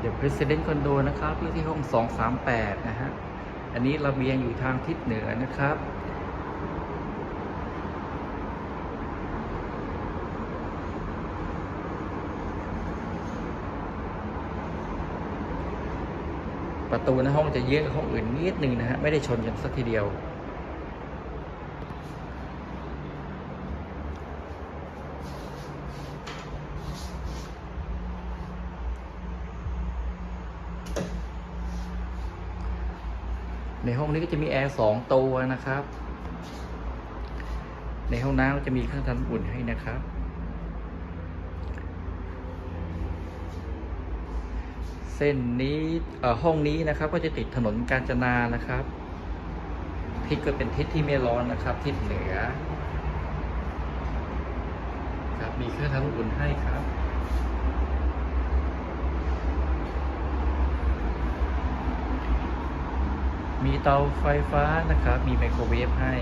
เดี๋ยว President Condo นะครับอยู่ที่ห้อง 238 นะฮะ อันนี้ระเบียงอยู่ทางทิศเหนือนะครับ ประตูในห้องจะเยอะกว่าห้องอื่นนิดนึงนะฮะ ไม่ได้ชนกันสักทีเดียว ในห้องนี้ก็จะมีแอร์สองตัวนะครับ ในห้องน้ำจะมีเครื่องทำอุ่นให้นะครับ เส้นนี้เอ่อห้องนี้นะครับก็จะติดถนนกาญจนานะครับ ทิศก็เป็นทิศที่ไม่ร้อนนะครับ ทิศเหนือ ครับมีเครื่องทำอุ่นให้ครับ มีเตาไฟฟ้านะครับ มีไมโครเวฟให้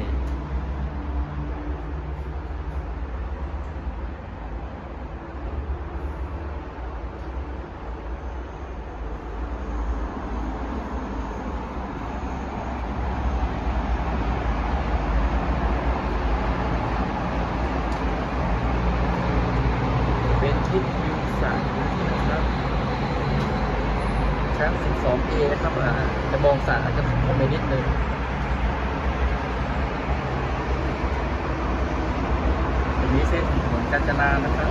เป็นทิศวิวสระนะครับ ชั้น 12A นะครับอ่าจะมองสระอาจจะคมไปนิดนึงตรงนี้เส้นถนนกาญจนานะครับ